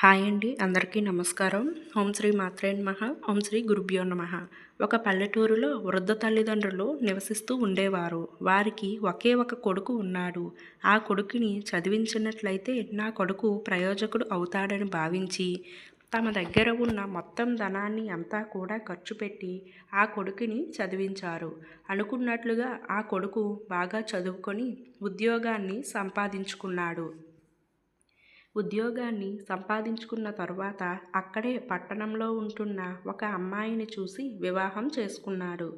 Hi అండి అందరికీ నమస్కారం. ఓం శ్రీ మాత్రే నమః ఓం శ్రీ గురుభ్యో నమ. ఒక పల్లెటూరులో వృద్ధ తల్లిదండ్రులు నివసిస్తూ ఉండేవారు. వారికి ఒకే ఒక కొడుకు ఉన్నాడు. ఆ కొడుకుని చదివించినట్లయితే నా కొడుకు ప్రయోజకుడు అవుతాడని భావించి తమ దగ్గర ఉన్న మొత్తం ధనాన్ని అంతా కూడా ఖర్చు పెట్టి ఆ కొడుకుని చదివించారు. అనుకున్నట్లుగా ఆ కొడుకు బాగా చదువుకొని ఉద్యోగాన్ని సంపాదించుకున్నాడు. ఉద్యోగాన్ని సంపాదించుకున్న తరువాత అక్కడే పట్టణంలో ఉంటున్న ఒక అమ్మాయిని చూసి వివాహం చేసుకున్నారు.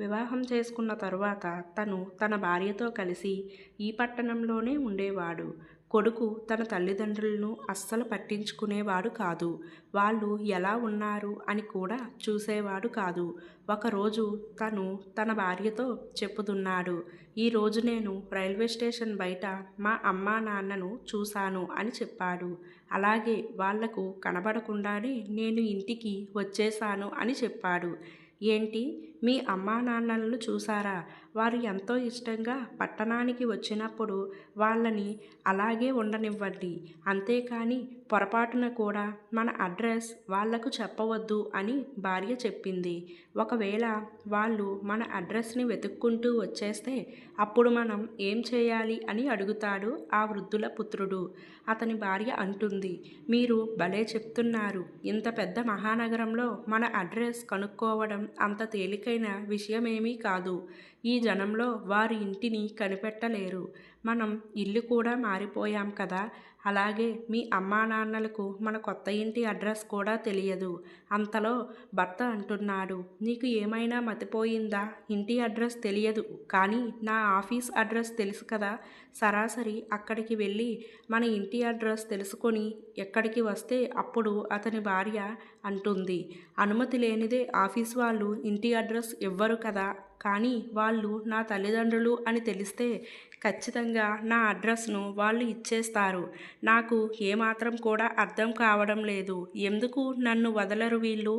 వివాహం చేసుకున్న తరువాత తను తన భార్యతో కలిసి ఈ పట్టణంలోనే ఉండేవాడు. కొడుకు తన తల్లిదండ్రులను అస్సలు పట్టించుకునేవాడు కాదు. వాళ్ళు ఎలా ఉన్నారు అని కూడా చూసేవాడు కాదు. ఒకరోజు తను తన భార్యతో చెప్పుతున్నాడు ఈరోజు నేను రైల్వే స్టేషన్ బయట మా అమ్మా నాన్నను చూశాను అని చెప్పాడు. అలాగే వాళ్ళకు కనబడకుండానే నేను ఇంటికి వచ్చేశాను అని చెప్పాడు. ఏంటి? మీ అమ్మా నాన్నలను చూసారా? వారు ఎంతో ఇష్టంగా పట్టణానికి వచ్చినప్పుడు వాళ్ళని అలాగే ఉండనివ్వండి. అంతేకాని పొరపాటున కూడా మన అడ్రస్ వాళ్ళకు చెప్పవద్దు అని భార్య చెప్పింది. ఒకవేళ వాళ్ళు మన అడ్రస్ని వెతుక్కుంటూ వచ్చేస్తే అప్పుడు మనం ఏం చేయాలి అని అడుగుతాడు ఆ వృద్ధుల పుత్రుడు. అతని భార్య అంటుంది మీరు భలే చెప్తున్నారు. ఇంత పెద్ద మహానగరంలో మన అడ్రస్ కనుక్కోవడం అంత తేలిక తేలికైన విషయమేమీ కాదు. ఈ జనంలో వారి ఇంటిని కనిపెట్టలేరు. మనం ఇల్లు కూడా మారిపోయాం కదా. అలాగే మీ అమ్మా నాన్నలకు మన కొత్త ఇంటి అడ్రస్ కూడా తెలియదు. అంతలో భర్త అంటున్నాడు నీకు ఏమైనా మతిపోయిందా? ఇంటి అడ్రస్ తెలియదు. కానీ నా ఆఫీస్ అడ్రస్ తెలుసు కదా. సరాసరి అక్కడికి వెళ్ళి మన ఇంటి అడ్రస్ తెలుసుకొని ఎక్కడికి వస్తే అప్పుడు అతని భార్య అంటుంది అనుమతి లేనిదే ఆఫీస్ వాళ్ళు ఇంటి అడ్రస్ ఇవ్వరు కదా కానీ వాళ్ళు నా తల్లిదండ్రులు అని తెలిస్తే ఖచ్చితంగా నా అడ్రస్ను వాళ్ళు ఇచ్చేస్తారు. నాకు ఏమాత్రం కూడా అర్థం కావడం లేదు. ఎందుకు నన్ను వదలరు వీళ్ళు?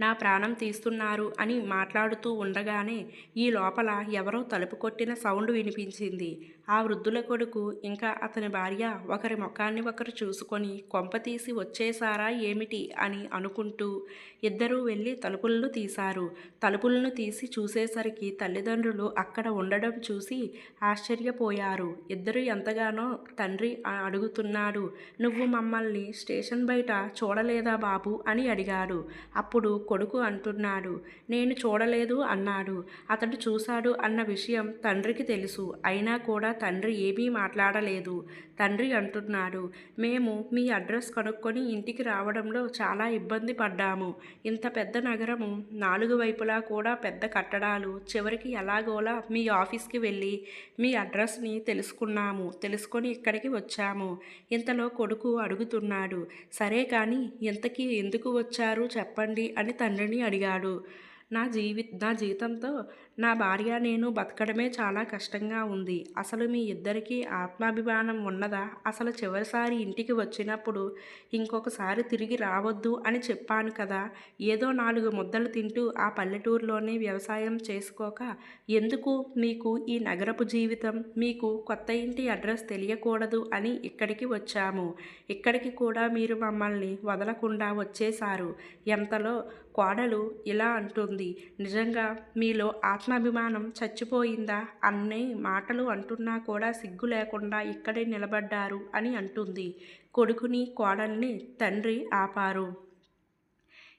నా ప్రాణం తీస్తున్నారు అని మాట్లాడుతూ ఉండగానే ఈ లోపల ఎవరో తలుపు కొట్టిన సౌండ్ వినిపించింది. ఆ వృద్ధుల కొడుకు ఇంకా అతని భార్య ఒకరి ముఖాన్ని ఒకరు చూసుకొని కొంప తీసి వచ్చేసారా ఏమిటి అని అనుకుంటూ ఇద్దరూ వెళ్ళి తలుపులను తీశారు. తలుపులను తీసి చూసేసరికి తల్లిదండ్రులు అక్కడ ఉండడం చూసి ఆశ్చర్యపోయారు. ఇద్దరు ఎంతగానో తండ్రి అడుగుతున్నాడు. నువ్వు మమ్మల్ని స్టేషన్ బయట చూడలేదా బాబు? అని అడిగాడు. అప్పుడు కొడుకు అంటున్నాడు. నేను చూడలేదు అన్నాడు. అతడు చూశాడు అన్న విషయం తండ్రికి తెలుసు. అయినా కూడా తండ్రి ఏమీ మాట్లాడలేదు. తండ్రి అంటున్నాడు. మేము మీ అడ్రస్ కనుక్కొని ఇంటికి రావడంలో చాలా ఇబ్బంది పడ్డాము. ఇంత పెద్ద నగరము నాలుగు వైపులా కూడా పెద్ద కట్టడాలు. చివరికి ఎలాగోలా మీ ఆఫీస్కి వెళ్ళి మీ అడ్రస్ని తెలుసుకున్నాము. తెలుసుకొని ఇక్కడికి వచ్చాము. ఇంతలో కొడుకు అడుగుతున్నాడు. సరే కానీ ఇంతకీ ఎందుకు వచ్చారు చెప్పండి అని తండ్రిని అడిగాడు. నా జీవి నా జీవితంతో నా భార్య నేను బతకడమే చాలా కష్టంగా ఉంది. అసలు మీ ఇద్దరికీ ఆత్మాభిమానం ఉన్నదా? అసలు చివరిసారి ఇంటికి వచ్చినప్పుడు ఇంకొకసారి తిరిగి రావద్దు అని చెప్పాను కదా. ఏదో నాలుగు ముద్దలు తింటూ ఆ పల్లెటూరులోనే వ్యవసాయం చేసుకోక ఎందుకు? మీకు ఈ నగరపు జీవితం మీకు కొత్త ఇంటి అడ్రస్ తెలియకూడదు అని ఇక్కడికి వచ్చాము. ఇక్కడికి కూడా మీరు మమ్మల్ని వదలకుండా వచ్చేశారు. ఎంతలో కోడలు ఇలా అంటుంది. నిజంగా మీలో ఆత్మాభిమానం చచ్చిపోయిందా అన్నీ మాటలు అంటున్నా కూడా సిగ్గు లేకుండా ఇక్కడే నిలబడ్డారు అని అంటుంది. కొడుకుని కోడల్ని తండ్రి ఆపారు.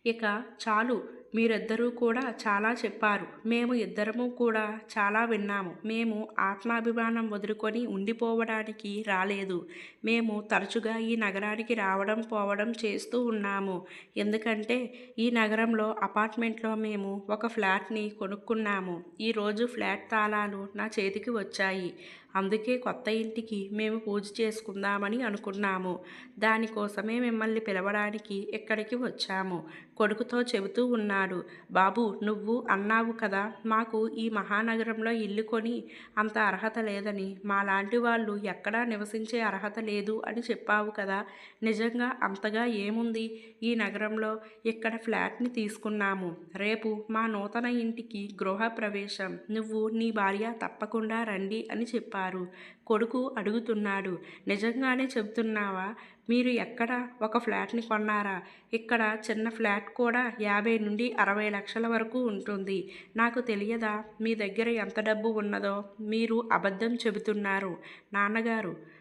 ఇక చాలు మీరిద్దరూ కూడా చాలా చెప్పారు. మేము ఇద్దరము కూడా చాలా విన్నాము. మేము ఆత్మాభిమానం వదులుకొని ఉండిపోవడానికి రాలేదు. మేము తరచుగా ఈ నగరానికి రావడం పోవడం చేస్తూ ఉన్నాము. ఎందుకంటే ఈ నగరంలో అపార్ట్మెంట్లో మేము ఒక ఫ్లాట్ని కొనుక్కున్నాము. ఈరోజు ఫ్లాట్ తాళాలు నా చేతికి వచ్చాయి. అందుకే కొత్త ఇంటికి మేము పూజ చేసుకుందామని అనుకున్నాము. దానికోసమే మిమ్మల్ని పిలవడానికి ఇక్కడికి వచ్చాము. కొడుకుతో చెబుతూ ఉన్నాడు బాబు నువ్వు అన్నావు కదా మాకు ఈ మహానగరంలో ఇల్లు కొని అంత అర్హత లేదని. మాలాంటి వాళ్ళు ఎక్కడా నివసించే అర్హత లేదు అని చెప్పావు కదా. నిజంగా అంతగా ఏముంది? ఈ నగరంలో ఇక్కడ ఫ్లాట్ని తీసుకున్నాము. రేపు మా నూతన ఇంటికి గృహ ప్రవేశం నువ్వు నీ భార్య తప్పకుండా రండి అని చెప్పారు కొడుకు అడుగుతున్నాడు. నిజంగానే చెబుతున్నావా? మీరు ఎక్కడ ఒక ఫ్లాట్ని కొన్నారా? ఇక్కడ చిన్న ఫ్లాట్ కూడా యాభై నుండి అరవై లక్షల వరకు ఉంటుంది. నాకు తెలియదా? మీ దగ్గర ఎంత డబ్బు ఉన్నదో? మీరు అబద్ధం చెబుతున్నారు. నాన్నగారు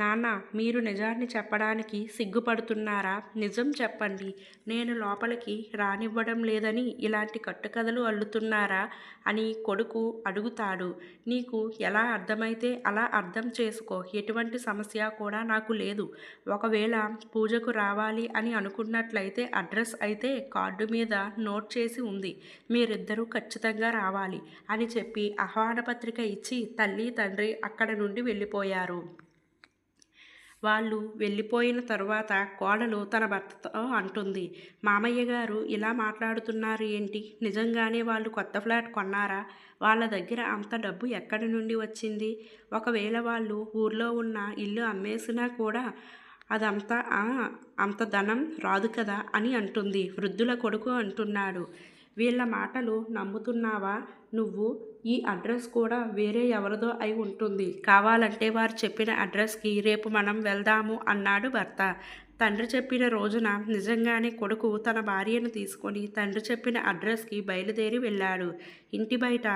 నాన్న మీరు నిజాన్ని చెప్పడానికి సిగ్గుపడుతున్నారా? నిజం చెప్పండి. నేను లోపలికి రానివ్వడం లేదని ఇలాంటి కట్టుకథలు అల్లుతున్నారా? అని కొడుకు అడుగుతాడు. నీకు ఎలా అర్థమైతే అలా అర్థం చేసుకో. ఎటువంటి సమస్య కూడా నాకు లేదు. ఒకవేళ పూజకు రావాలి అని అనుకున్నట్లయితే అడ్రస్ అయితే కార్డు మీద నోట్ చేసి ఉంది. మీరిద్దరూ ఖచ్చితంగా రావాలి అని చెప్పి ఆహ్వాన పత్రిక ఇచ్చి తల్లి తండ్రి అక్కడ నుండి వెళ్ళిపోయారు. వాళ్ళు వెళ్ళిపోయిన తర్వాత కోడలు తన భర్తతో అంటుంది మామయ్య గారు ఇలా మాట్లాడుతున్నారు ఏంటి? నిజంగానే వాళ్ళు కొత్త ఫ్లాట్ కొన్నారా? వాళ్ళ దగ్గర అంత డబ్బు ఎక్కడి నుండి వచ్చింది? ఒకవేళ వాళ్ళు ఊర్లో ఉన్న ఇల్లు అమ్మేసినా కూడా అదంతా అంత ధనం రాదు కదా అని అంటుంది. వృద్ధుల కొడుకు అంటున్నాడు. వీళ్ళ మాటలు నమ్ముతున్నావా? నువ్వు ఈ అడ్రస్ కూడా వేరే ఎవరిదో అయి ఉంటుంది. కావాలంటే వారు చెప్పిన అడ్రస్కి రేపు మనం వెళ్దాము అన్నాడు భర్త. తండ్రి చెప్పిన రోజున నిజంగానే కొడుకు తన భార్యను తీసుకొని తండ్రి చెప్పిన అడ్రస్కి బయలుదేరి వెళ్ళాడు. ఇంటి బయట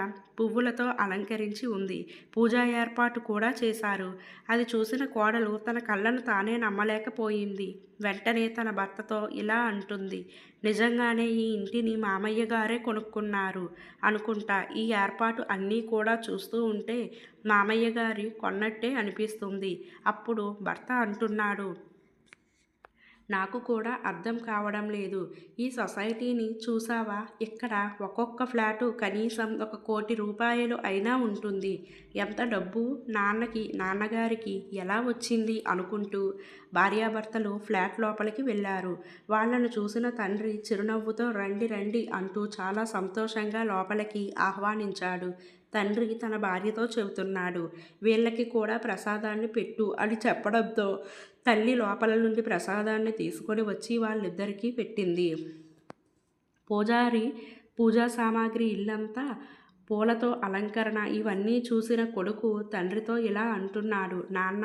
పువ్వులతో అలంకరించి ఉంది. పూజా ఏర్పాటు కూడా చేశారు. అది చూసిన కోడలు తన కళ్ళను తానే నమ్మలేకపోయింది. వెంటనే తన భర్తతో ఇలా అంటుంది. నిజంగానే ఈ ఇంటిని మామయ్య గారే కొనుక్కున్నారు అనుకుంటా. ఈ ఏర్పాటు అన్నీ కూడా చూస్తూ ఉంటే మామయ్య గారి కొన్నట్టే అనిపిస్తుంది. అప్పుడు భర్త అంటున్నాడు. నాకు కూడా అర్థం కావడం లేదు. ఈ సొసైటీని చూసావా? ఇక్కడ ఒక్కొక్క ఫ్లాటు కనీసం ఒక కోటి రూపాయలు అయినా ఉంటుంది. ఎంత డబ్బు నాన్నకి నాన్నగారికి ఎలా వచ్చింది అనుకుంటూ భార్యాభర్తలు ఫ్లాట్ లోపలికి వెళ్ళారు. వాళ్ళను చూసిన తండ్రి చిరునవ్వుతో రండి రండి అంటూ చాలా సంతోషంగా లోపలికి ఆహ్వానించాడు. తండ్రి తన భార్యతో చెబుతున్నాడు. వీళ్ళకి కూడా ప్రసాదాన్ని పెట్టు అని చెప్పడంతో తల్లి లోపల నుండి ప్రసాదాన్ని తీసుకొని వచ్చి వాళ్ళిద్దరికీ పెట్టింది. పూజారి పూజా సామాగ్రి ఇల్లంతా పూలతో అలంకరణ ఇవన్నీ చూసిన కొడుకు తండ్రితో ఇలా అంటున్నాడు. నాన్న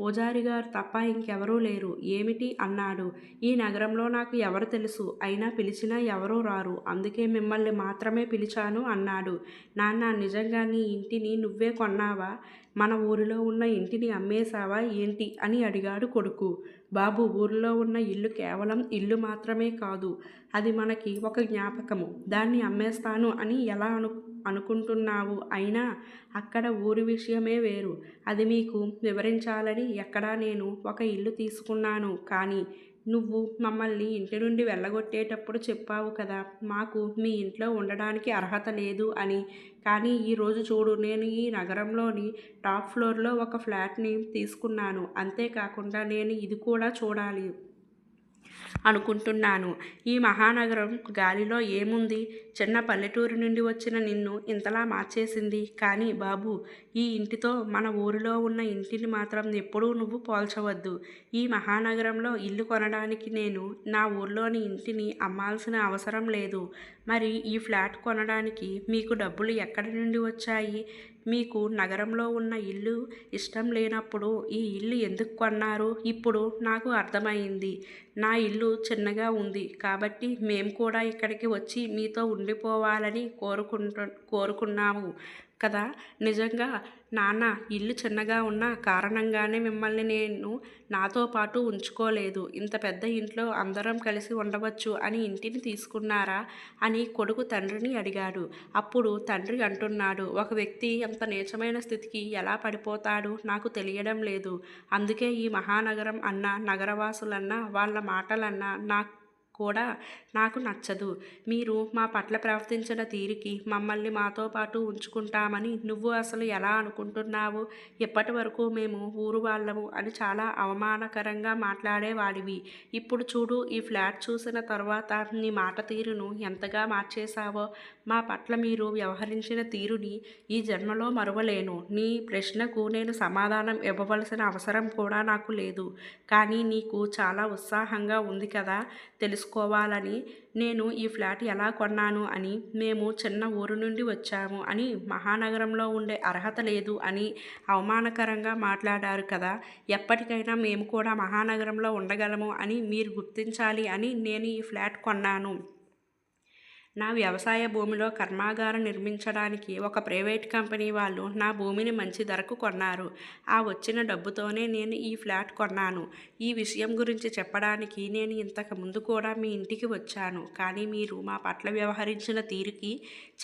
పూజారి గారు తప్ప ఇంకెవరూ లేరు. ఏమిటి? అన్నాడు. ఈ నగరంలో నాకు ఎవరు తెలుసు? అయినా పిలిచినా ఎవరూ రారు. అందుకే మిమ్మల్ని మాత్రమే పిలిచాను అన్నాడు. నాన్న నిజంగా నీ ఇంటిని నువ్వే కొన్నావా? మన ఊరిలో ఉన్న ఇంటిని అమ్మేశావా ఏంటి? అని అడిగాడు కొడుకు. బాబు ఊరిలో ఉన్న ఇల్లు కేవలం ఇల్లు మాత్రమే కాదు అది మనకి ఒక జ్ఞాపకము. దాన్ని అమ్మేస్తాను అని ఎలా అను అనుకుంటున్నావు? అయినా అక్కడ ఊరి విషయమే వేరు. అది మీకు వివరించాలని ఎక్కడా నేను ఒక ఇల్లు తీసుకున్నాను. కానీ నువ్వు మమ్మల్ని ఇంటి నుండి వెళ్ళగొట్టేటప్పుడు చెప్పావు కదా మాకు మీ ఇంట్లో ఉండడానికి అర్హత లేదు అని. కానీ ఈరోజు చూడు నేను ఈ నగరంలోని టాప్ ఫ్లోర్లో ఒక ఫ్లాట్ని తీసుకున్నాను. అంతేకాకుండా నేను ఇది కూడా చూడాలి. అనుకుంటున్నాను. ఈ మహానగరం గాలిలో ఏముంది? చిన్న పల్లెటూరు నుండి వచ్చిన నిన్ను ఇంతలా మార్చేసింది. కానీ బాబు ఈ ఇంటితో మన ఊరిలో ఉన్న ఇంటిని మాత్రం ఎప్పుడూ నువ్వు పోల్చవద్దు. ఈ మహానగరంలో ఇల్లు కొనడానికి నేను నా ఊర్లోని ఇంటిని అమ్మాల్సిన అవసరం లేదు. మరి ఈ ఫ్లాట్ కొనడానికి మీకు డబ్బులు ఎక్కడి నుండి వచ్చాయి? మీకు నగరంలో ఉన్న ఇల్లు ఇష్టం లేనప్పుడు ఈ ఇల్లు ఎందుకు కొన్నారు? ఇప్పుడు నాకు అర్థమైంది. నా ఇల్లు చిన్నగా ఉంది కాబట్టి మేము కూడా ఇక్కడికి వచ్చి మీతో ఉండిపోవాలని కోరుకుంటు కోరుకున్నాము. కదా? నిజంగా నాన్న ఇల్లు చిన్నగా ఉన్న కారణంగానే మిమ్మల్ని నేను నాతో పాటు ఉంచుకోలేదు. ఇంత పెద్ద ఇంట్లో అందరం కలిసి ఉండవచ్చు అని ఇంటిని తీసుకున్నారా అని కొడుకు తండ్రిని అడిగాడు. అప్పుడు తండ్రి అంటున్నాడు ఒక వ్యక్తి అంత నీచమైన స్థితికి ఎలా పడిపోతాడు? నాకు తెలియడం లేదు. అందుకే ఈ మహానగరం అన్న నగరవాసులన్న వాళ్ళ మాటలన్నా నాకు కూడా నాకు నచ్చదు. మీరు మా పట్ల ప్రవర్తించిన తీరికి మమ్మల్ని మాతో పాటు ఉంచుకుంటామని నువ్వు అసలు ఎలా అనుకుంటున్నావు ఇప్పటి వరకు మేము ఊరు వాళ్ళము అని చాలా అవమానకరంగా మాట్లాడేవాడివి. ఇప్పుడు చూడు ఈ ఫ్లాట్ చూసిన తర్వాత నీ మాట తీరును ఎంతగా మార్చేశావో. మా పట్ల మీరు వ్యవహరించిన తీరుని ఈ జన్మలో మరువలేను. నీ ప్రశ్నకు నేను సమాధానం ఇవ్వవలసిన అవసరం కూడా నాకు లేదు. కానీ నీకు చాలా ఉత్సాహంగా ఉంది కదా తెలుసుకోవాలని నేను ఈ ఫ్లాట్ ఎలా కొన్నాను అని మేము చిన్న ఊరు నుండి వచ్చాము అని మహానగరంలో ఉండే అర్హత లేదు అని అవమానకరంగా మాట్లాడారు కదా. ఎప్పటికైనా మేము కూడా మహానగరంలో ఉండగలము అని మీరు గుర్తించాలి అని నేను ఈ ఫ్లాట్ కొన్నాను. నా వ్యవసాయ భూమిలో కర్మాగారం నిర్మించడానికి ఒక ప్రైవేట్ కంపెనీ వాళ్ళు నా భూమిని మంచి ధరకు కొన్నారు. ఆ వచ్చిన డబ్బుతోనే నేను ఈ ఫ్లాట్ కొన్నాను. ఈ విషయం గురించి చెప్పడానికి నేను ఇంతకు ముందు కూడా మీ ఇంటికి వచ్చాను. కానీ మీరు మా పట్ల వ్యవహరించిన తీరుకి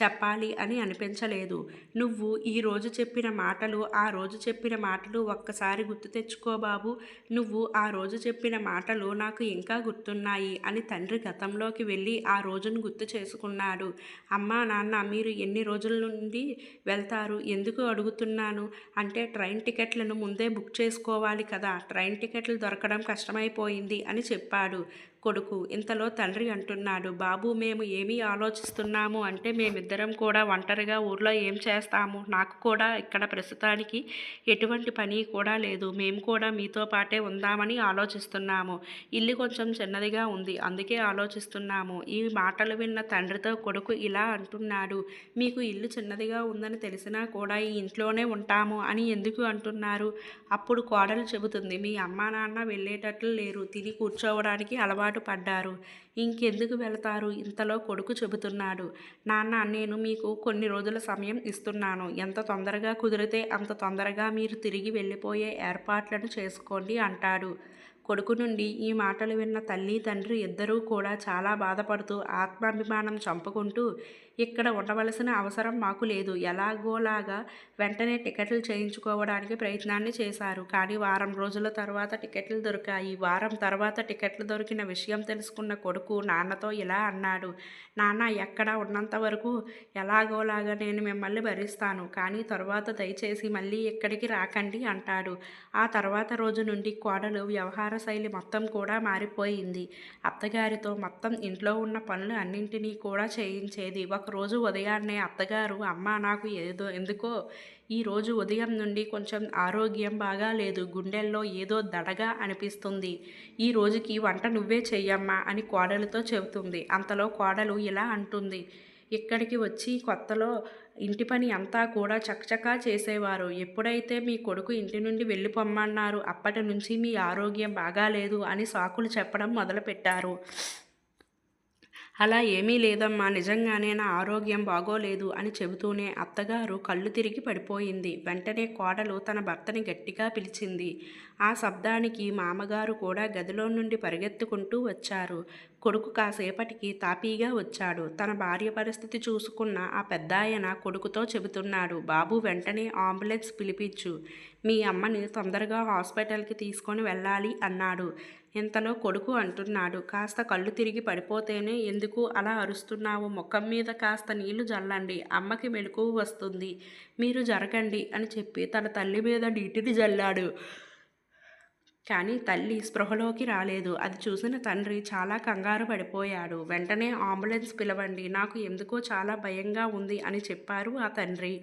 చెప్పాలి అని అనిపించలేదు. నువ్వు ఈ రోజు చెప్పిన మాటలు ఆ రోజు చెప్పిన మాటలు ఒక్కసారి గుర్తు తెచ్చుకో బాబు. నువ్వు ఆ రోజు చెప్పిన మాటలు నాకు ఇంకా గుర్తున్నాయి అని తండ్రి గతంలోకి వెళ్ళి ఆ రోజును గుర్తు చేసుకున్నాడు. అమ్మా నాన్న మీరు ఎన్ని రోజుల నుండి వెళ్తారు? ఎందుకు అడుగుతున్నాను? అంటే ట్రైన్ టికెట్లను ముందే బుక్ చేసుకోవాలి కదా. ట్రైన్ టికెట్లు దొరకడం కష్టమైపోయింది అని చెప్పాడు. కొడుకు. ఇంతలో తండ్రి అంటున్నాడు బాబు మేము ఏమీ ఆలోచిస్తున్నాము అంటే మేమిద్దరం కూడా ఒంటరిగా ఊర్లో ఏం చేస్తాము? నాకు కూడా ఇక్కడ ప్రస్తుతానికి ఎటువంటి పని కూడా లేదు. మేము కూడా మీతో పాటే ఉందామని ఆలోచిస్తున్నాము. ఇల్లు కొంచెం చిన్నదిగా ఉంది అందుకే ఆలోచిస్తున్నాము. ఈ మాటలు విన్న తండ్రితో కొడుకు ఇలా అంటున్నాడు మీకు ఇల్లు చిన్నదిగా ఉందని తెలిసినా కూడా ఈ ఇంట్లోనే ఉంటాము అని ఎందుకు అంటున్నారు? అప్పుడు కోడలు చెబుతుంది మీ అమ్మా నాన్న వెళ్ళేటట్లు లేరు. తిని కూర్చోవడానికి అలవాటు పడ్డారు. ఇంకెందుకు వెళతారు? ఇంతలో కొడుకు చెబుతున్నాడు. నాన్న నేను మీకు కొన్ని రోజుల సమయం ఇస్తున్నాను. ఎంత తొందరగా కుదిరితే అంత తొందరగా మీరు తిరిగి వెళ్ళిపోయే ఏర్పాట్లను చేసుకోండి అంటాడు. కొడుకు నుండి ఈ మాటలు విన్న తల్లి తండ్రి ఇద్దరూ కూడా చాలా బాధపడుతూ ఆత్మాభిమానం చంపుకుంటూ ఇక్కడ ఉండవలసిన అవసరం మాకు లేదు. ఎలాగోలాగా వెంటనే టికెట్లు చేయించుకోవడానికి ప్రయత్నాన్ని చేశారు. కానీ వారం రోజుల తర్వాత టికెట్లు దొరికాయి. వారం తర్వాత టికెట్లు దొరికిన విషయం తెలుసుకున్న కొడుకు నాన్నతో ఇలా అన్నాడు. నాన్న ఎక్కడ ఉన్నంత వరకు ఎలాగోలాగా నేను మిమ్మల్ని భరిస్తాను. కానీ తర్వాత దయచేసి మళ్ళీ ఇక్కడికి రాకండి అంటాడు. ఆ తర్వాత రోజు నుండి కోడలు వ్యవహార శైలి మొత్తం కూడా మారిపోయింది. అత్తగారితో మొత్తం ఇంట్లో ఉన్న పనులు అన్నింటినీ కూడా చేయించేది. ఒక ఒకరోజు ఉదయాన్నే అత్తగారు అమ్మ నాకు ఏదో ఎందుకో ఈరోజు ఉదయం నుండి కొంచెం ఆరోగ్యం బాగా లేదు గుండెల్లో ఏదో దడగా అనిపిస్తుంది. ఈ రోజుకి వంట నువ్వే చెయ్యమ్మా అని కోడలితో చెబుతుంది. అంతలో కోడలు ఇలా అంటుంది. ఇక్కడికి వచ్చి కొత్తలో ఇంటి పని అంతా కూడా చకచకా చేసేవారు. ఎప్పుడైతే మీ కొడుకు ఇంటి నుండి వెళ్ళిపోమ్మన్నారు అప్పటి నుంచి మీ ఆరోగ్యం బాగాలేదు అని సాకులు చెప్పడం మొదలుపెట్టారు. అలా ఏమీ లేదమ్మా నిజంగానే నా ఆరోగ్యం బాగోలేదు అని చెబుతూనే అత్తగారు కళ్ళు తిరిగి పడిపోయింది. వెంటనే కోడలు తన భర్తని గట్టిగా పిలిచింది. ఆ శబ్దానికి మామగారు కూడా గదిలో నుండి పరిగెత్తుకుంటూ వచ్చారు. కొడుకు కాసేపటికి తాపీగా వచ్చాడు. తన భార్య పరిస్థితి చూసుకున్న ఆ పెద్దాయన కొడుకుతో చెబుతున్నాడు బాబు వెంటనే అంబులెన్స్ పిలిపించు. మీ అమ్మని తొందరగా హాస్పిటల్కి తీసుకొని వెళ్ళాలి అన్నాడు. ఇంతలో కొడుకు అంటున్నాడు కాస్త కళ్ళు తిరిగి పడిపోతేనే ఎందుకు అలా అరుస్తున్నావు? ముఖం మీద కాస్త నీళ్ళు జల్లండి అమ్మకి మెలకువ వస్తుంది మీరు జరగండి అని చెప్పి తన తల్లి మీద నీటిని జల్లాడు. కానీ తల్లి స్పృహలోకి రాలేదు. అది చూసిన తండ్రి చాలా కంగారు పడిపోయాడు. వెంటనే అంబులెన్స్ పిలవండి నాకు ఎందుకో చాలా భయంగా ఉంది అని చెప్పారు ఆ తండ్రి.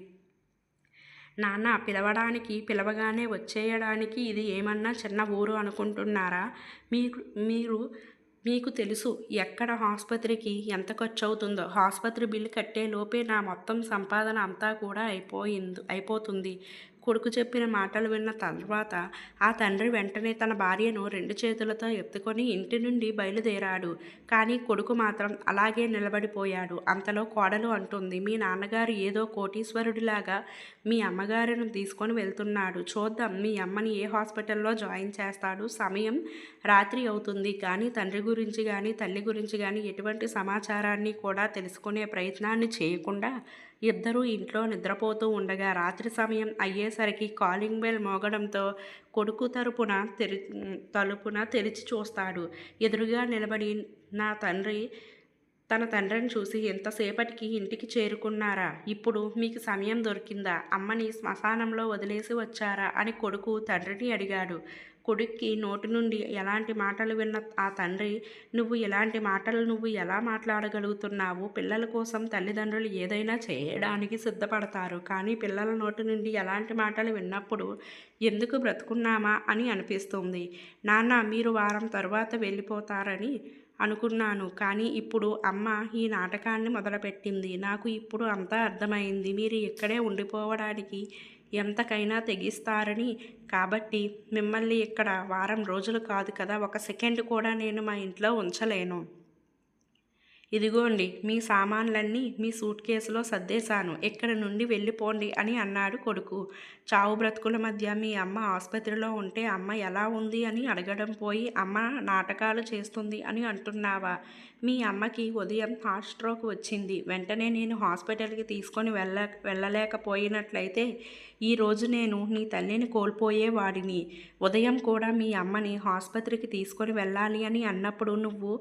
నాన్న పిలవడానికి పిలవగానే వచ్చేయడానికి ఇది ఏమన్నా చిన్న ఊరు అనుకుంటున్నారా? మీకు మీరు మీకు తెలుసు ఎక్కడ ఆసుపత్రికి ఎంత ఖర్చు అవుతుందో ఆసుపత్రి బిల్లు కట్టే లోపే నా మొత్తం సంపాదన అంతా కూడా అయిపోయింది అయిపోతుంది. కొడుకు చెప్పిన మాటలు విన్న తర్వాత ఆ తండ్రి వెంటనే తన భార్యను రెండు చేతులతో ఎత్తుకొని ఇంటి నుండి బయలుదేరాడు. కానీ కొడుకు మాత్రం అలాగే నిలబడిపోయాడు. అంతలో కోడలు అంటుంది మీ నాన్నగారు ఏదో కోటీశ్వరుడిలాగా మీ అమ్మగారిని తీసుకొని వెళ్తున్నాడు. చూద్దాం మీ అమ్మని ఏ హాస్పిటల్లో జాయిన్ చేస్తాడు? సమయం రాత్రి అవుతుంది. కానీ తండ్రి గురించి కానీ తల్లి గురించి కానీ ఎటువంటి సమాచారాన్ని కూడా తెలుసుకునే ప్రయత్నాన్ని చేయకుండా ఇద్దరూ ఇంట్లో నిద్రపోతూ ఉండగా రాత్రి సమయం అయ్యేసరికి కాలింగ్ బెల్ మోగడంతో కొడుకు తరపున తెరి తలుపున తెరిచి చూస్తాడు. ఎదురుగా నిలబడి నా తండ్రి తన తండ్రిని చూసి ఎంతసేపటికి ఇంటికి చేరుకున్నారా? ఇప్పుడు మీకు సమయం దొరికిందా? అమ్మని శ్మశానంలో వదిలేసి వచ్చారా? అని కొడుకు తండ్రిని అడిగాడు. కొడుక్కి నోటి నుండి ఎలాంటి మాటలు విన్న ఆ తండ్రి నువ్వు ఇలాంటి మాటలు నువ్వు ఎలా మాట్లాడగలుగుతున్నావు? పిల్లల కోసం తల్లిదండ్రులు ఏదైనా చేయడానికి సిద్ధపడతారు. కానీ పిల్లల నోటి నుండి ఎలాంటి మాటలు విన్నప్పుడు ఎందుకు బ్రతుకున్నామా? అని అనిపిస్తుంది. నాన్న మీరు వారం తర్వాత వెళ్ళిపోతారని అనుకున్నాను. కానీ ఇప్పుడు అమ్మ ఈ నాటకాన్ని మొదలుపెట్టింది. నాకు ఇప్పుడు అంతా అర్థమైంది. మీరు ఇక్కడే ఉండిపోవడానికి ఎంతకైనా తెగిస్తారని. కాబట్టి మిమ్మల్ని ఇక్కడ వారం రోజులు కాదు కదా ఒక సెకండ్ కూడా నేను మా ఇంట్లో ఉంచలేను. ఇదిగోండి మీ సామాన్లన్నీ మీ సూట్ కేసులో సర్దేశాను. ఇక్కడ నుండి వెళ్ళిపోండి అని అన్నాడు కొడుకు. చావు బ్రతుకుల మధ్య మీ అమ్మ ఆసుపత్రిలో ఉంటే అమ్మ ఎలా ఉంది అని అడగడం పోయి అమ్మ నాటకాలు చేస్తుంది అని అంటున్నావా? మీ అమ్మకి ఉదయం హార్ట్ స్ట్రోక్ వచ్చింది. వెంటనే నేను హాస్పిటల్కి తీసుకొని వెళ్ళ వెళ్ళలేకపోయినట్లయితే ఈరోజు నేను నీ తల్లిని కోల్పోయేవాడిని. ఉదయం కూడా మీ అమ్మని ఆసుపత్రికి తీసుకొని వెళ్ళాలి అని అన్నప్పుడు నువ్వు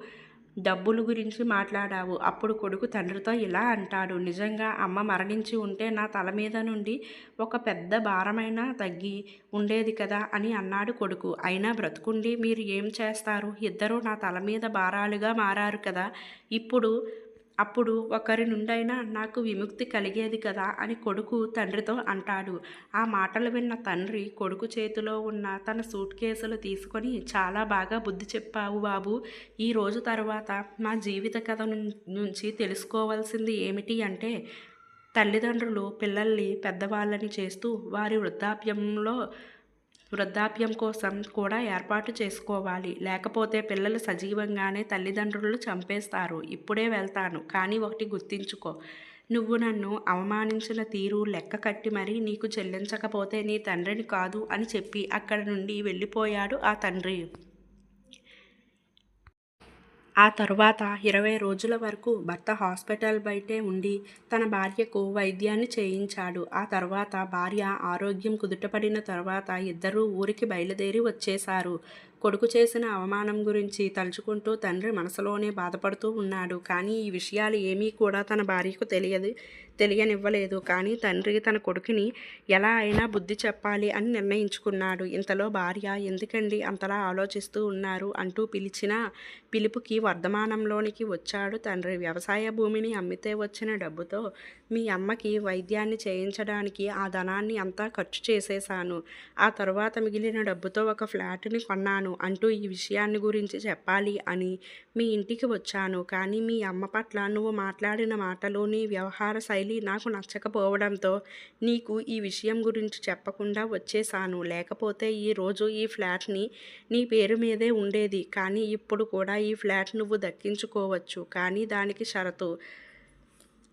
డబ్బులు గురించి మాట్లాడావు. అప్పుడు కొడుకు తండ్రితో ఇలా అంటాడు. నిజంగా అమ్మ మరణించి ఉంటే నా తల మీద నుండి ఒక పెద్ద భారమైనా తగ్గి ఉండేది కదా అని అన్నాడు కొడుకు. అయినా బ్రతుకుండి మీరు ఏం చేస్తారు? ఇద్దరూ నా తల మీద భారాలుగా మారారు కదా. ఇప్పుడు అప్పుడు ఒకరి నుండైనా నాకు విముక్తి కలిగేది కదా అని కొడుకు తండ్రితో అంటాడు. ఆ మాటలు విన్న తండ్రి కొడుకు చేతిలో ఉన్న తన సూట్ కేసులు తీసుకొని చాలా బాగా బుద్ధి చెప్పావు బాబు. ఈ రోజు తర్వాత మా జీవిత కథ నుంచి తెలుసుకోవాల్సింది ఏమిటి అంటే తల్లిదండ్రులు పిల్లల్ని పెద్దవాళ్ళని చేస్తూ వారి వృద్ధాప్యంలో వృద్ధాప్యం కోసం కూడా ఏర్పాటు చేసుకోవాలి. లేకపోతే పిల్లలు సజీవంగానే తల్లిదండ్రులు చంపేస్తారు. ఇప్పుడే వెళ్తాను. కానీ ఒకటి గుర్తించుకో. నువ్వు నన్ను అవమానించిన తీరు లెక్క కట్టి మరీ నీకు చెల్లించకపోతే నీ తండ్రిని కాదు అని చెప్పి అక్కడ నుండి వెళ్ళిపోయాడు ఆ తండ్రి. ఆ తర్వాత ఇరవై రోజుల వరకు భర్త హాస్పిటల్ బయటే ఉండి తన భార్యకు వైద్యాన్ని చేయించాడు. ఆ తర్వాత భార్య ఆరోగ్యం కుదుటపడిన తర్వాత ఇద్దరూ ఊరికి బయలుదేరి వచ్చేశారు. కొడుకు చేసిన అవమానం గురించి తలుచుకుంటూ తండ్రి మనసులోనే బాధపడుతూ ఉన్నాడు. కానీ ఈ విషయాలు ఏమీ కూడా తన భార్యకు తెలియదు తెలియనివ్వలేదు. కానీ తండ్రి తన కొడుకుని ఎలా అయినా బుద్ధి చెప్పాలి అని నిర్ణయించుకున్నాడు. ఇంతలో భార్య ఎందుకండి అంతలా ఆలోచిస్తూ ఉన్నారు? అంటూ పిలిచిన పిలుపుకి వర్ధమానంలోనికి వచ్చాడు తండ్రి. వ్యవసాయ భూమిని అమ్మితే వచ్చిన డబ్బుతో మీ అమ్మకి వైద్యాన్ని చేయించడానికి ఆ ధనాన్ని అంతా ఖర్చు చేసేశాను. ఆ తర్వాత మిగిలిన డబ్బుతో ఒక ఫ్లాట్ని కొన్నాను. అంటూ ఈ విషయాన్ని గురించి చెప్పాలి అని మీ ఇంటికి వచ్చాను. కానీ మీ అమ్మ పట్ల నువ్వు మాట్లాడిన మాటలోని వ్యవహార శైలి నాకు నచ్చకపోవడంతో నీకు ఈ విషయం గురించి చెప్పకుండా వచ్చేసాను లేకపోతే ఈరోజు ఈ ఫ్లాట్ని నీ పేరు మీదే ఉండేది. కానీ ఇప్పుడు కూడా ఈ ఫ్లాట్ నువ్వు దక్కించుకోవచ్చు. కానీ దానికి షరతు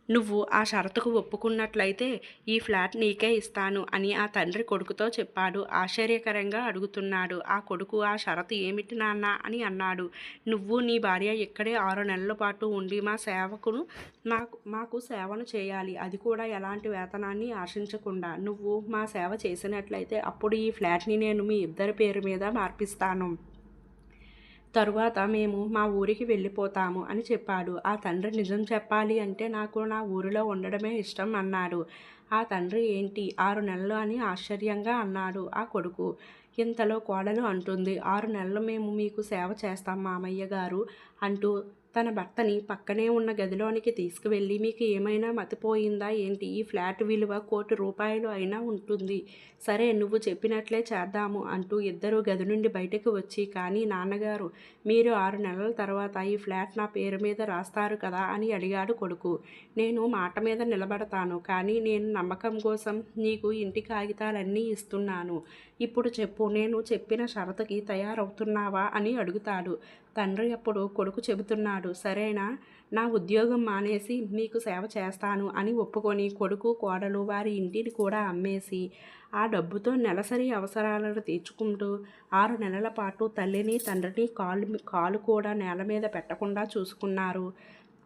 నువ్వు ఆ షరతుకు ఒప్పుకున్నట్లయితే ఈ ఫ్లాట్ నీకే ఇస్తాను అని ఆ తండ్రి కొడుకుతో చెప్పాడు. ఆశ్చర్యకరంగా అడుగుతున్నాడు. ఆ కొడుకు ఆ షరతు ఏమిటి నాన్న అని అన్నాడు. నువ్వు నీ భార్య ఇక్కడే ఆరు నెలల పాటు ఉండి మా సేవకును మాకు మాకు సేవను చేయాలి. అది కూడా ఎలాంటి వేతనాన్ని ఆశించకుండా. నువ్వు మా సేవ చేసినట్లయితే అప్పుడు ఈ ఫ్లాట్ని నేను మీ ఇద్దరి పేరు మీద మార్పిస్తాను. తరువాత మేము మా ఊరికి వెళ్ళిపోతాము అని చెప్పాడు. ఆ తండ్రి నిజం చెప్పాలి అంటే నాకు నా ఊరిలో ఉండడమే ఇష్టం అన్నాడు. ఆ తండ్రి ఏంటి? ఆరు నెలలు అని ఆశ్చర్యంగా అన్నాడు ఆ కొడుకు. ఇంతలో కోడలు అంటుంది. ఆరు నెలలు మేము మీకు సేవ చేస్తాం మామయ్య గారు అంటూ తన భర్తని పక్కనే ఉన్న గదిలోనికి తీసుకువెళ్ళి మీకు ఏమైనా మతిపోయిందా ఏంటి? ఈ ఫ్లాట్ విలువ కోటి రూపాయలు అయినా ఉంటుంది. సరే నువ్వు చెప్పినట్లే చేద్దాము అంటూ ఇద్దరు గది నుండి బయటకు వచ్చి కానీ నాన్నగారు మీరు ఆరు నెలల తర్వాత ఈ ఫ్లాట్ నా పేరు మీద రాస్తారు కదా అని అడిగాడు కొడుకు. నేను మాట మీద నిలబడతాను కానీ నేను నమ్మకం కోసం నీకు ఇంటి కాగితాలన్నీ ఇస్తున్నాను. ఇప్పుడు చెప్పు నేను చెప్పిన షరతుకి తయారవుతున్నావా అని అడుగుతాడు. తండ్రి అప్పుడు కొడుకు చెబుతున్నాడు సరేనా నా ఉద్యోగం మానేసి మీకు సేవ చేస్తాను అని ఒప్పుకొని కొడుకు కోడలు వారి ఇంటిని కూడా అమ్మేసి ఆ డబ్బుతో నెలసరి అవసరాలను తీర్చుకుంటూ ఆరు నెలల పాటు తల్లిని తండ్రిని కాలు కాలు కూడా నేల మీద పెట్టకుండా చూసుకున్నారు.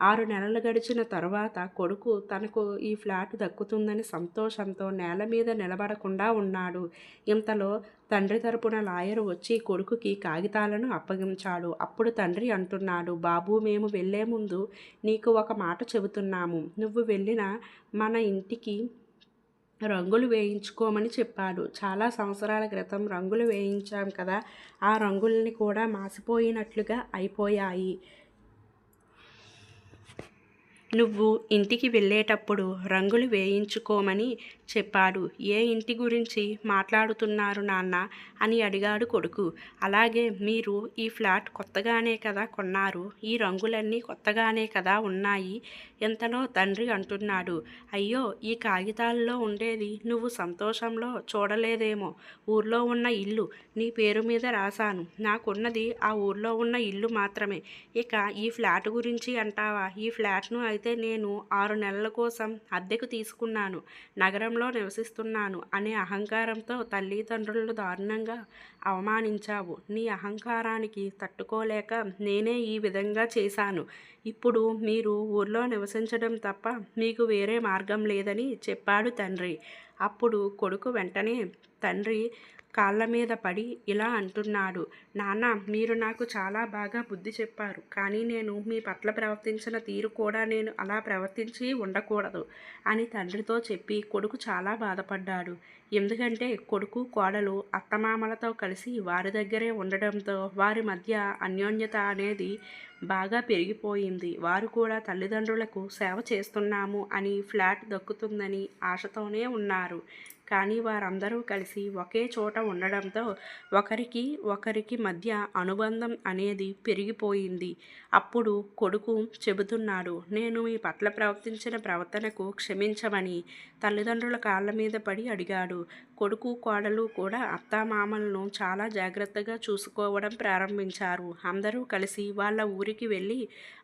ఆరు నెలలు గడిచిన తర్వాత కొడుకు తనకు ఈ ఫ్లాట్ దక్కుతుందని సంతోషంతో నేల మీద నిలబడకుండా ఉన్నాడు. ఇంతలో తండ్రి తరపున లాయర్ వచ్చి కొడుకుకి కాగితాలను అప్పగించాడు. అప్పుడు తండ్రి అంటున్నాడు బాబు మేము వెళ్ళే ముందు నీకు ఒక మాట చెబుతున్నాము. నువ్వు వెళ్ళిన మన ఇంటికి రంగులు వేయించుకోమని చెప్పాడు. చాలా సంవత్సరాల క్రితం రంగులు వేయించాం కదా ఆ రంగుల్ని కూడా మాసిపోయినట్లుగా అయిపోయాయి. నువ్వు ఇంటికి వెళ్ళేటప్పుడు రంగులు వేయించుకోమని చెప్పాడు. ఏ ఇంటి గురించి మాట్లాడుతున్నారు నాన్న? అని అడిగాడు కొడుకు. అలాగే మీరు ఈ ఫ్లాట్ కొత్తగానే కదా కొన్నారు. ఈ రంగులన్నీ కొత్తగానే కదా ఉన్నాయి. ఎంతనో తండ్రి అంటున్నాడు. అయ్యో ఈ కాగితాల్లో ఉండేది నువ్వు సంతోషంలో చూడలేదేమో. ఊర్లో ఉన్న ఇల్లు నీ పేరు మీద రాశాను. నాకున్నది ఆ ఊర్లో ఉన్న ఇల్లు మాత్రమే. ఇక ఈ ఫ్లాట్ గురించి అంటావా? ఈ ఫ్లాట్ను అయితే నేను ఆరు నెలల కోసం అద్దెకు తీసుకున్నాను. నగరంలో నివసిస్తున్నాను అనే అహంకారంతో తల్లిదండ్రులను దారుణంగా అవమానించావు. నీ అహంకారానికి తట్టుకోలేక నేనే ఈ విధంగా చేశాను. ఇప్పుడు మీరు ఊర్లో నివసించడం తప్ప మీకు వేరే మార్గం లేదని చెప్పాడు తండ్రి. అప్పుడు కొడుకు వెంటనే తండ్రి కాళ్ళ మీద పడి ఇలా అంటున్నాడు. నాన్న మీరు నాకు చాలా బాగా బుద్ధి చెప్పారు. కానీ నేను మీ పట్ల ప్రవర్తించిన తీరు కూడా నేను అలా ప్రవర్తించి ఉండకూడదు అని తండ్రితో చెప్పి కొడుకు చాలా బాధపడ్డాడు. ఎందుకంటే కొడుకు కోడలు అత్తమామలతో కలిసి వారి దగ్గరే ఉండడంతో వారి మధ్య అన్యోన్యత అనేది బాగా పెరిగిపోయింది. వారు కూడా తల్లిదండ్రులకు సేవ చేస్తున్నాము అని ఫ్లాట్ దక్కుతుందని ఆశతోనే ఉన్నారు. కానీ వారందరూ కలిసి ఒకే చోట ఉండడంతో ఒకరికి ఒకరికి మధ్య అనుబంధం అనేది పెరిగిపోయింది. అప్పుడు కొడుకు చెబుతున్నాడు నేను మీ పట్ల ప్రవర్తించిన ప్రవర్తనకు క్షమించమని తల్లిదండ్రుల కాళ్ళ మీద పడి అడిగాడు. కొడుకు కోడలు కూడా అత్తామామలను చాలా జాగ్రత్తగా చూసుకోవడం ప్రారంభించారు. అందరూ కలిసి వాళ్ళ ఊరికి వెళ్ళి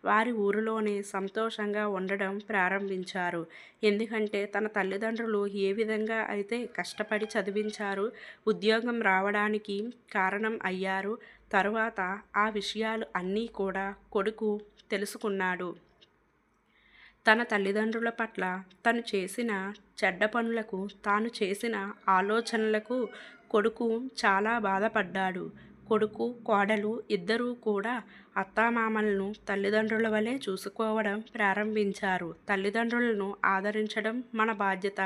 వారి ఊరిలోనే సంతోషంగా ఉండడం ప్రారంభించారు. ఎందుకంటే తన తల్లిదండ్రులు ఏ విధంగా అయితే కష్టపడి చదివించారు ఉద్యోగం రావడానికి కారణం అయ్యారు తరువాత ఆ విషయాలు అన్నీ కూడా కొడుకు తెలుసుకున్నాడు. తన తల్లిదండ్రుల పట్ల తను చేసిన చెడ్డ పనులకు తాను చేసిన ఆలోచనలకు కొడుకు చాలా బాధపడ్డాడు. కొడుకు కోడలు ఇద్దరూ కూడా అత్తామామలను తల్లిదండ్రుల వలె చూసుకోవడం ప్రారంభించారు. తల్లిదండ్రులను ఆదరించడం మన బాధ్యత.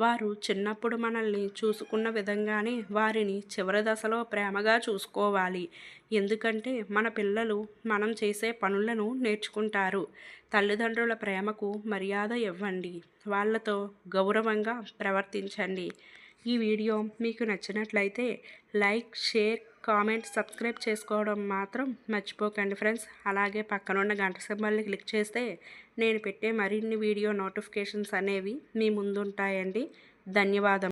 వారు చిన్నప్పుడు మనల్ని చూసుకున్న విధంగానే వారిని చివరి దశలో ప్రేమగా చూసుకోవాలి. ఎందుకంటే మన పిల్లలు మనం చేసే పనులను నేర్చుకుంటారు. తల్లిదండ్రుల ప్రేమకు మర్యాద ఇవ్వండి. వాళ్ళతో గౌరవంగా ప్రవర్తించండి. ఈ వీడియో మీకు నచ్చినట్లయితే లైక్ షేర్ కామెంట్ సబ్స్క్రైబ్ చేసుకోవడం మాత్రం మర్చిపోకండి ఫ్రెండ్స్. అలాగే పక్కనున్న గంట సింబల్ని క్లిక్ చేస్తే నేను పెట్టే మరిన్ని వీడియో నోటిఫికేషన్స్ అనేవి మీ ముందుంటాయండి. ధన్యవాదం.